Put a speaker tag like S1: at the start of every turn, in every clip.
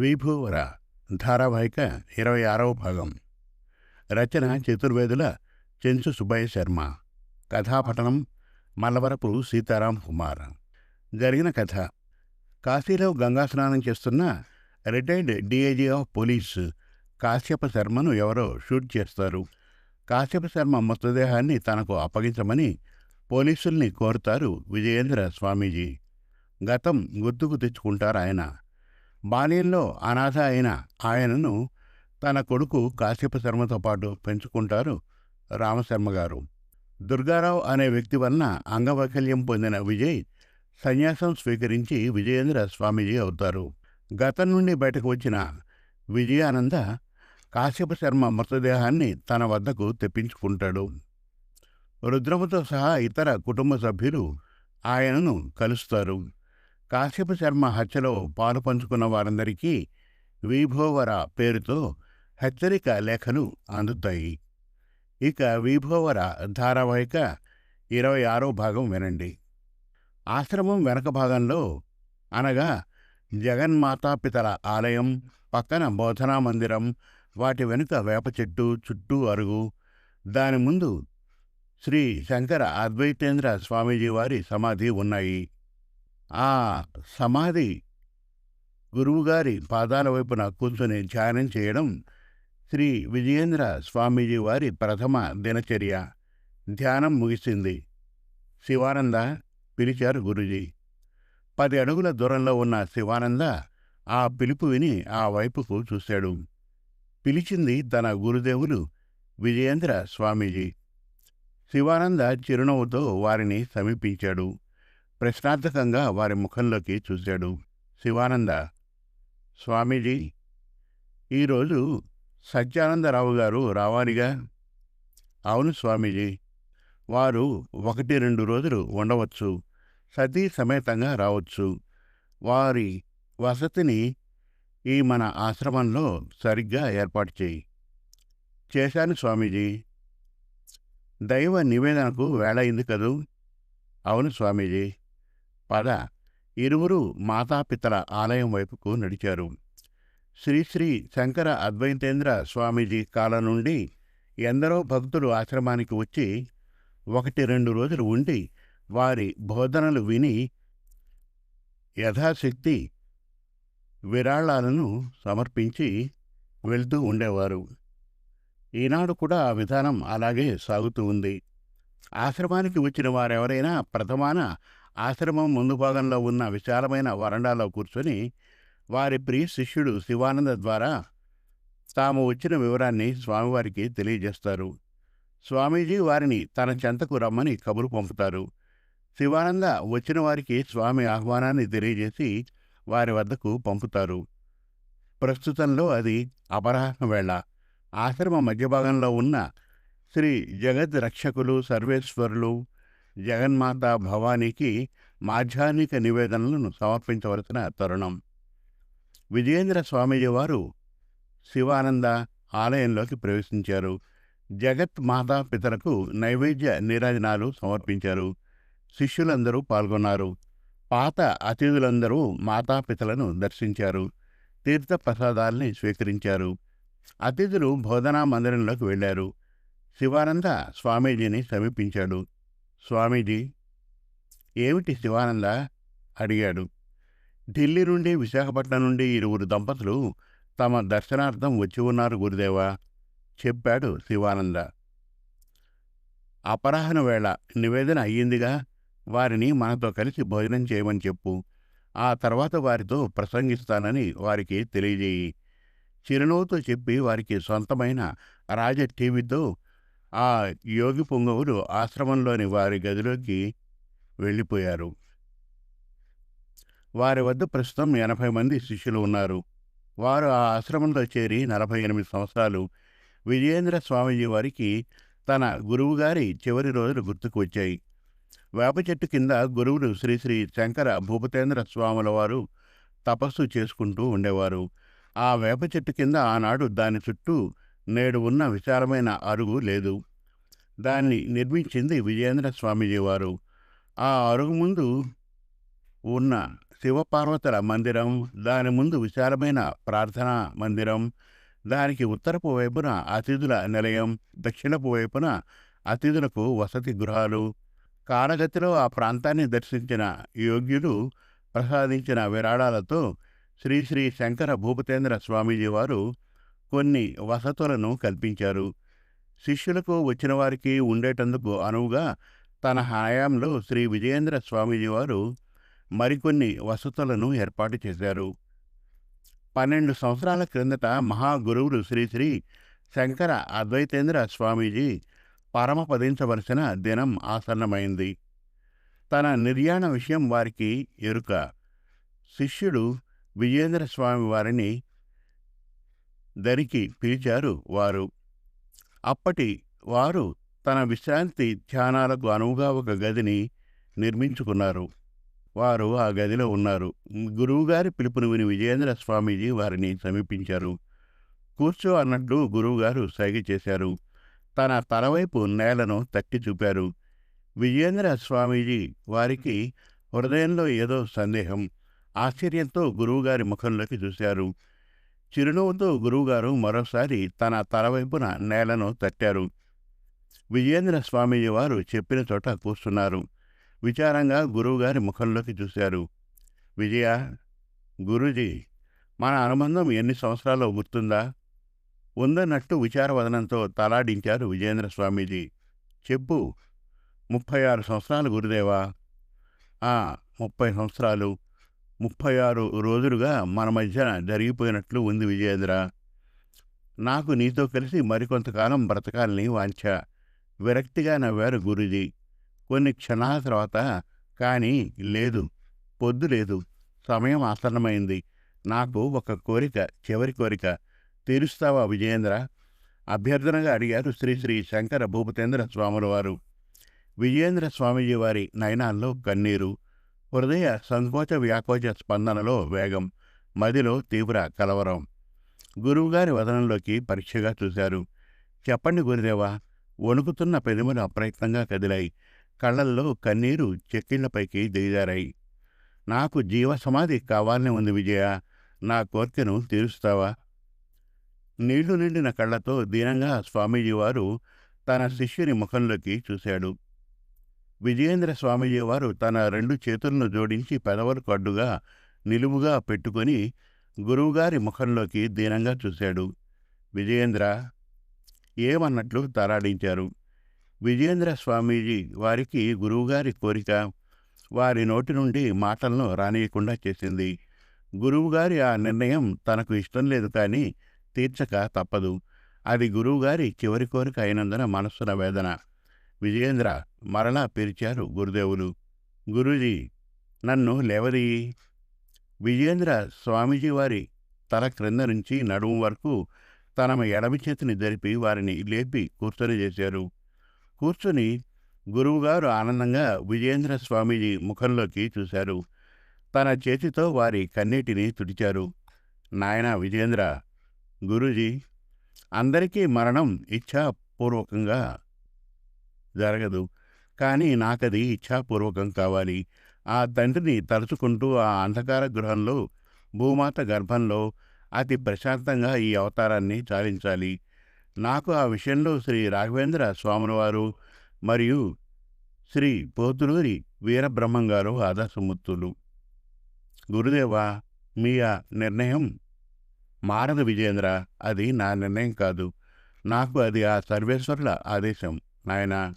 S1: విభూవర ధారావాహిక ఇరవై ఆరవ భాగం. రచన చతుర్వేదుల చెంచు సుబ్బయ్య శర్మ. కథాపఠనం మల్లవరపు సీతారాం కుమార్. జరిగిన కథ. కాశీలో గంగాస్నానం చేస్తున్న retired DIG of police Kashyapa శర్మను ఎవరో షూట్ చేస్తారు. కాశ్యప శర్మ మృతదేహాన్ని తనకు అప్పగించమని పోలీసుల్ని కోరుతారు విజయేంద్ర స్వామీజీ. గతం గుర్తుకు తెచ్చుకుంటారు ఆయన బాల్యంలో అనాథ అయిన ఆయనను తన కొడుకు కాశ్యప శర్మతో పాటు పెంచుకుంటారు రామశర్మ గారు. దుర్గారావు అనే వ్యక్తి వలన అంగవైకల్యం పొందిన విజయ్ సన్యాసం స్వీకరించి విజయేంద్ర స్వామీజీ అవుతారు. గతం నుండి బయటకు వచ్చిన విజయానంద కాశ్యప శర్మ మృతదేహాన్ని తన వద్దకు తెప్పించుకుంటాడు. రుద్రముతో సహా ఇతర కుటుంబ సభ్యులు ఆయనను కలుస్తారు. కాశ్యప శర్మ హత్యలో పాలు పంచుకున్న వారందరికీ వీభోవర పేరుతో హెచ్చరిక లేఖలు అందుతాయి. ఇక వీభోవర ధారావాహిక ఇరవై ఆరో భాగం వినండి. ఆశ్రమం వెనక భాగంలో అనగా జగన్మాతాపితల ఆలయం పక్కన బోధనా మందిరం వాటి వెనుక వేప చెట్టు చుట్టూ అరుగు. దాని ముందు శ్రీ శంకర అద్వైతేంద్ర స్వామీజీ వారి సమాధి ఉన్నాయి. ఆ! సమాధి. గురువుగారి పాదాల వైపున కూర్చొని ధ్యానం చేయడం శ్రీ విజయేంద్ర స్వామీజీ వారి ప్రథమ దినచర్య. ధ్యానం ముగిసింది. శివానంద పిలిచారు గురుజీ. పది అడుగుల దూరంలో ఉన్న శివానంద ఆ పిలుపు విని ఆ వైపుకు చూశాడు. పిలిచింది తన గురుదేవులు విజయేంద్ర స్వామీజీ. శివానంద చిరునవ్వుతో వారిని సమీపించాడు. ప్రశ్నార్థకంగా వారి ముఖంలోకి చూశాడు శివానంద. స్వామీజీ ఈరోజు సత్యానందరావు గారు రావాలిగా? అవును స్వామీజీ వారు ఒకటి రెండు రోజులు ఉండవచ్చు సతీ సమేతంగా రావచ్చు. వారి వసతిని ఈ మన ఆశ్రమంలో సరిగ్గా ఏర్పాటు చేయి. చేశాను స్వామీజీ. దైవ నివేదనకు వేళయింది కదూ? అవును స్వామీజీ. పద ఇరువురు మాతాపితల ఆలయం వైపుకు నడిచారు. శ్రీశ్రీ శంకర అద్వైతేంద్ర స్వామీజీ కాలం నుండి ఎందరో భక్తులు ఆశ్రమానికి వచ్చి ఒకటి రెండు రోజులు ఉండి వారి బోధనలు విని యథాశక్తి విరాళాలను సమర్పించి వెళ్తూ ఉండేవారు. ఈనాడు కూడా ఆ విధానం అలాగే సాగుతూ ఉంది. ఆశ్రమానికి వచ్చిన వారెవరైనా ప్రథమాన ఆశ్రమం ముందు భాగంలో ఉన్న విశాలమైన వరండాలో కూర్చొని వారి ప్రియ శిష్యుడు శివానంద ద్వారా తాము వచ్చిన వివరాన్ని స్వామివారికి తెలియజేస్తారు. స్వామీజీ వారిని తన చెంతకు రమ్మని కబురు పంపుతారు. శివానంద వచ్చిన వారికి స్వామి ఆహ్వానాన్ని తెలియజేసి వారి వద్దకు పంపుతారు. ప్రస్తుతంలో అది అపరాహ్న వేళ. ఆశ్రమ మధ్యభాగంలో ఉన్న శ్రీ జగద్ రక్షకులు సర్వేశ్వరులు జగన్మాత భవానీకి మాధ్యాహ్నిక నివేదనలను సమర్పించవలసిన తరుణం. విజయేంద్ర స్వామీజీ వారు శివానంద ఆలయంలోకి ప్రవేశించారు. జగత్ మాతా పితలకు నైవేద్య నీరాజనాలు సమర్పించారు. శిష్యులందరూ పాల్గొన్నారు. పాత అతిథులందరూ మాతాపితలను దర్శించారు. తీర్థ ప్రసాదాల్ని స్వీకరించారు. అతిథులు బోధనా మందిరంలోకి వెళ్ళారు. శివానంద స్వామీజీని సమీపించాడు. స్వామీజీ ఏమిటి శివానంద? అడిగాడు. ఢిల్లీ నుండి విశాఖపట్నం నుండి ఇరువురు దంపతులు తమ దర్శనార్థం వచ్చి ఉన్నారు గురుదేవా? చెప్పాడు శివానంద. అపరాహ్న వేళ నివేదన అయ్యిందిగా వారిని మనతో కలిసి భోజనం చేయమని చెప్పు. ఆ తర్వాత వారితో ప్రసంగిస్తానని వారికి తెలియజేయి. చిరునవ్వుతో చెప్పి వారికి సొంతమైన రాజ టీవీతో ఆ యోగి పుంగవులు ఆశ్రమంలోని వారి గదిలోకి వెళ్ళిపోయారు. వారి వద్ద ప్రస్తుతం ఎనభై మంది శిష్యులు ఉన్నారు. వారు ఆ ఆశ్రమంలో చేరి నలభై ఎనిమిది సంవత్సరాలు విజయేంద్ర స్వామీజీ వారికి తన గురువుగారి చివరి రోజులు గుర్తుకు వచ్చాయి. వేప చెట్టు కింద గురువులు శ్రీ శ్రీ శంకర భూపతేంద్ర స్వాముల వారు తపస్సు చేసుకుంటూ ఉండేవారు. ఆ వేప చెట్టు కింద ఆనాడు దాని చుట్టూ నేడు ఉన్న విశాలమైన అరుగు లేదు. దాన్ని నిర్మించింది విజయేంద్ర స్వామీజీ వారు. ఆ అరుగు ముందు ఉన్న శివపార్వతుల మందిరం దాని ముందు విశాలమైన ప్రార్థనా మందిరం దానికి ఉత్తరపు వైపున అతిథుల నిలయం దక్షిణపు వైపున అతిథులకు వసతి గృహాలు. కాలగతిలో ఆ ప్రాంతాన్ని దర్శించిన యోగ్యులు ప్రసాదించిన విరాళాలతో శ్రీ శ్రీ శంకర భూపతేంద్ర స్వామీజీ వారు కొన్ని వసతులను కల్పించారు. శిష్యులకు వచ్చిన వారికి ఉండేటందుకు అనువుగా తన హయాంలో శ్రీ విజయేంద్ర స్వామీజీ వారు మరికొన్ని వసతులను ఏర్పాటు చేశారు. పన్నెండు సంవత్సరాల క్రిందట మహాగురువులు శ్రీ శ్రీ శంకర అద్వైతేంద్ర స్వామీజీ పరమపదించవలసిన దినం ఆసన్నమైంది. తన నిర్యాణ విషయం వారికి ఎరుక. శిష్యుడు విజయేంద్ర స్వామి వారిని దరికి పిలిచారు వారు. అప్పటి వారు తన విశ్రాంతి ధ్యానాలకు అనువుగా ఒక గదిని నిర్మించుకున్నారు. వారు ఆ గదిలో ఉన్నారు. గురువుగారి పిలుపుని విని విజయేంద్ర స్వామీజీ వారిని సమీపించారు. కూర్చో అన్నట్లు గురువుగారు సైగ చేశారు. తన తలవైపు నేలను తట్టి చూపారు. విజయేంద్ర స్వామీజీ వారికి హృదయంలో ఏదో సందేహం ఆశ్చర్యంతో గురువుగారి ముఖంలోకి చూశారు. చిరునవ్వుతో గురువుగారు మరోసారి తన తలవైపున నేలను తట్టారు. విజయేంద్ర స్వామీజీ వారు చెప్పిన చోట కూర్చున్నారు. విచారంగా గురువుగారి ముఖంలోకి చూశారు. విజయ గురుజీ మన అనుబంధం ఎన్ని సంవత్సరాల్లో గుర్తుందా? ఉందన్నట్టు విచారవదనంతో తలాడించారు విజయేంద్ర స్వామీజీ. చెప్పు ముప్పై ఆరు సంవత్సరాలు గురుదేవా? ఆ ముప్పై సంవత్సరాలు. ముప్పై ఆరు రోజులుగా మన మధ్యన జరిగిపోయినట్లు ఉంది విజయేంద్ర. నాకు నీతో కలిసి మరికొంతకాలం బ్రతకాలని వాంఛ. విరక్తిగా నవ్వారు గురూజీ. కొన్ని క్షణాల తర్వాత కానీ లేదు పొద్దు లేదు. సమయం ఆసన్నమైంది. నాకు ఒక కోరిక చివరి కోరిక. తీరుస్తావా విజయేంద్ర? అభ్యర్థనగా అడిగారు శ్రీ శ్రీ శంకర భూపతేంద్ర స్వాముల వారు విజయేంద్ర స్వామీజీ వారి నయనాల్లో కన్నీరు. హృదయ సంకోచ వ్యాకోచ స్పందనలో వేగం మదిలో తీవ్ర కలవరం. గురువుగారి వదనంలోకి పరీక్షగా చూశారు. చెప్పండి గురుదేవా వణుకుతున్న పెదములు అప్రయత్నంగా కదిలాయి. కళ్ళల్లో కన్నీరు చెక్కిళ్ళపైకి దిగజారాయి. నాకు జీవసమాధి కావాలని ఉంది విజయ. నా కోరికను తీరుస్తావా? నీళ్ళు నిండిన కళ్ళతో దీనంగా స్వామీజీ వారు తన శిష్యుని ముఖంలోకి చూశాడు. విజయేంద్ర స్వామిజీ వారు తన రెండు చేతులను జోడించి పెదవులకు అడ్డుగా నిలువుగా పెట్టుకొని గురువుగారి ముఖంలోకి దీనంగా చూశాడు. విజయేంద్ర ఏమన్నట్లు తరాడించారు. విజయేంద్ర స్వామీజీ వారికి గురువుగారి కోరిక వారి నోటి నుండి మాటలను రానియకుండా చేసింది. గురువుగారి ఆ నిర్ణయం తనకు ఇష్టం లేదు కానీ తీర్చక తప్పదు. అది గురువుగారి చివరి కోరిక అయినందున మనస్సున వేదన. విజయేంద్ర మరలా పిలిచారు గురుదేవులు. గురూజీ నన్ను లేవదీయి విజయేంద్ర స్వామీజీ వారి తల క్రింద నుంచి నడుము వరకు తన ఎడమ చేతిని జరిపి వారిని లేపి కూర్చొని చేశారు. కూర్చొని గురువుగారు ఆనందంగా విజయేంద్ర స్వామీజీ ముఖంలోకి చూశారు. తన చేతితో వారి కన్నీటిని తుడిచారు. నాయన విజయేంద్ర గురూజీ అందరికీ మరణం ఇచ్ఛాపూర్వకంగా జరగదు. కానీ నాకది ఇచ్ఛాపూర్వకం కావాలి. ఆ తండ్రిని తలుచుకుంటూ ఆ అంధకార గృహంలో భూమాత గర్భంలో అతి ప్రశాంతంగా ఈ అవతారాన్ని చాలించాలి. నాకు ఆ విషయంలో శ్రీ రాఘవేంద్ర స్వామివారు మరియు శ్రీ పోతులూరి వీరబ్రహ్మం గారు ఆదర్శమూర్తులు. గురుదేవా మీ ఆ నిర్ణయం మారదు విజేంద్ర అది నా నిర్ణయం కాదు. నాకు అది ఆ సర్వేశ్వరుల ఆదేశం. నాయన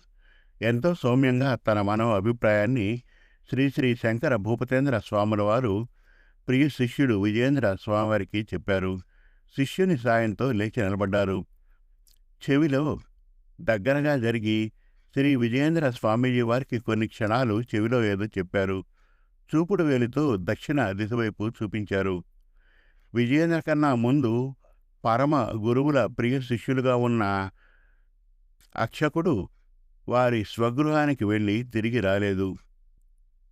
S1: ఎంతో సౌమ్యంగా తన మనో అభిప్రాయాన్ని శ్రీ శ్రీ శంకర భూపతేంద్ర స్వాముల వారు ప్రియ శిష్యుడు విజయేంద్ర స్వామివారికి చెప్పారు. శిష్యుని సాయంతో లేచి నిలబడ్డారు. చెవిలో దగ్గరగా జరిగి శ్రీ విజయేంద్ర స్వామీజీ వారికి కొన్ని క్షణాలు చెవిలో ఏదో చెప్పారు. చూపుడు వేలితో దక్షిణ దిశ వైపు చూపించారు. విజయేంద్ర కన్నా ముందు పరమ గురువుల ప్రియ శిష్యులుగా ఉన్న అక్షకుడు వారి స్వగృహానికి వెళ్ళి తిరిగి రాలేదు.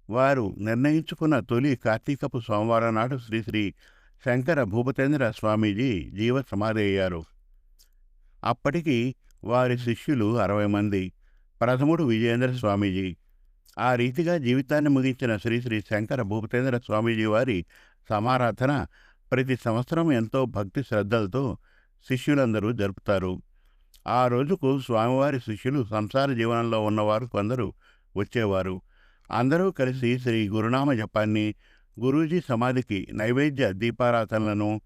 S1: వారు నిర్ణయించుకున్న తొలి కార్తీకపు సోమవారం నాడు శ్రీశ్రీ శంకర భూపతేంద్ర స్వామీజీ జీవ సమాధి అయ్యారు. అప్పటికి వారి శిష్యులు అరవై మంది ప్రథముడు విజయేంద్ర స్వామీజీ. ఆ రీతిగా జీవితాన్ని ముగించిన శ్రీశ్రీ శంకర భూపతేంద్ర స్వామీజీ వారి సమారాధన ప్రతి సంవత్సరం ఎంతో భక్తి శ్రద్ధలతో శిష్యులందరూ జరుపుతారు. ఆ రోజుకు స్వామివారి శిష్యులు సంసార జీవనంలో ఉన్నవారు కొందరు వచ్చేవారు. అందరూ కలిసి శ్రీ గురునామ జపాన్ని గురూజీ సమాధికి నైవేద్య దీపారాధనలను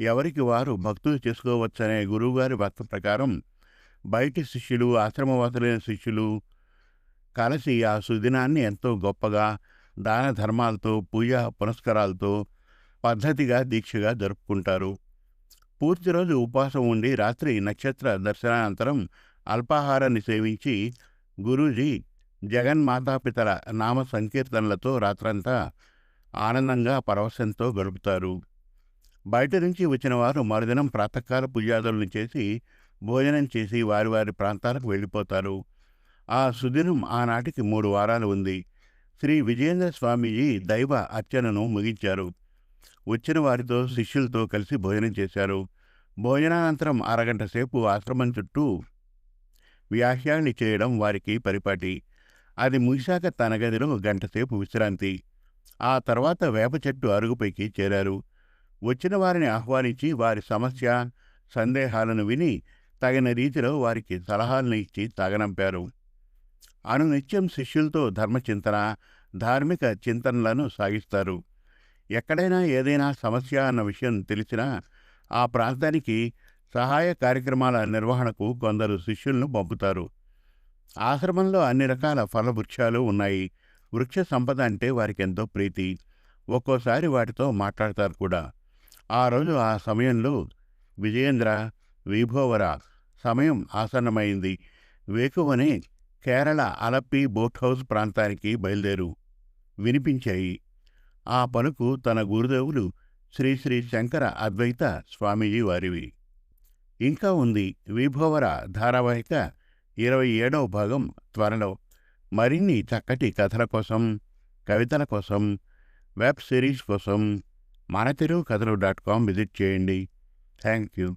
S1: ఎవరికి వారు భక్తులు చేసుకోవచ్చనే గురువుగారి భక్త ప్రకారం బయటి శిష్యులు ఆశ్రమవాసులైన శిష్యులు కలిసి ఆ సుదినాన్ని ఎంతో గొప్పగా దాన ధర్మాలతో పూజా పునస్కారాలతో పద్ధతిగా దీక్షగా జరుపుకుంటారు. పూర్తి రోజు ఉపవాసం ఉండి రాత్రి నక్షత్ర దర్శనానంతరం అల్పాహారాన్ని సేవించి గురూజీ జగన్మాతాపితల నామ సంకీర్తనలతో రాత్రంతా ఆనందంగా పరవశంతో గడుపుతారు. బయట నుంచి వచ్చిన వారు మరుదినం ప్రాతకాల పూజాదులను చేసి భోజనం చేసి వారి వారి ప్రాంతాలకు వెళ్ళిపోతారు. ఆ సుదినం ఆనాటికి మూడు వారాలు ఉంది. శ్రీ విజయేంద్ర స్వామీజీ దైవ అర్చనను ముగించారు. వచ్చిన వారితో శిష్యులతో కలిసి భోజనం చేశారు. భోజనానంతరం అరగంట సేపు ఆశ్రమం చుట్టూ వ్యాఖ్యాన్ని చేయడం వారికి పరిపాటి. అది ముగిశాక తన గదిలో గంటసేపు విశ్రాంతి. ఆ తర్వాత వేప చెట్టు అరుగుపైకి చేరారు. వచ్చిన వారిని ఆహ్వానించి వారి సమస్య సందేహాలను విని తగిన రీతిలో వారికి సలహాలను ఇచ్చి తగనంపారు. అనునిత్యం శిష్యులతో ధర్మచింతన ధార్మిక చింతనలను సాగిస్తారు. ఎక్కడైనా ఏదైనా సమస్య అన్న విషయం తెలిసినా ఆ ప్రాంతానికి సహాయ కార్యక్రమాల నిర్వహణకు కొందరు శిష్యులను పంపుతారు. ఆశ్రమంలో అన్ని రకాల ఫలవృక్షాలు ఉన్నాయి. వృక్ష సంపద అంటే వారికి ఎంతో ప్రీతి. ఒక్కోసారి వాటితో మాట్లాడతారు కూడా. ఆ రోజు ఆ సమయంలో విజయేంద్ర విభోవర సమయం ఆసన్నమైంది. వేకువనే కేరళ అలప్పి బోట్ హౌస్ ప్రాంతానికి బయలుదేరు. వినిపించాయి. ఆ పలుకు తన గురుదేవులు శ్రీ శ్రీ శంకర అద్వైత స్వామీజీ వారివి. ఇంకా ఉంది విభవర ధారావాహిక ఇరవై ఏడవ భాగం త్వరలో. మరిన్ని చక్కటి కథల కోసం కవితల కోసం వెబ్ సిరీస్ కోసం మన తెలుగు కథలు డాట్ కామ్ విజిట్ చేయండి. Thank you.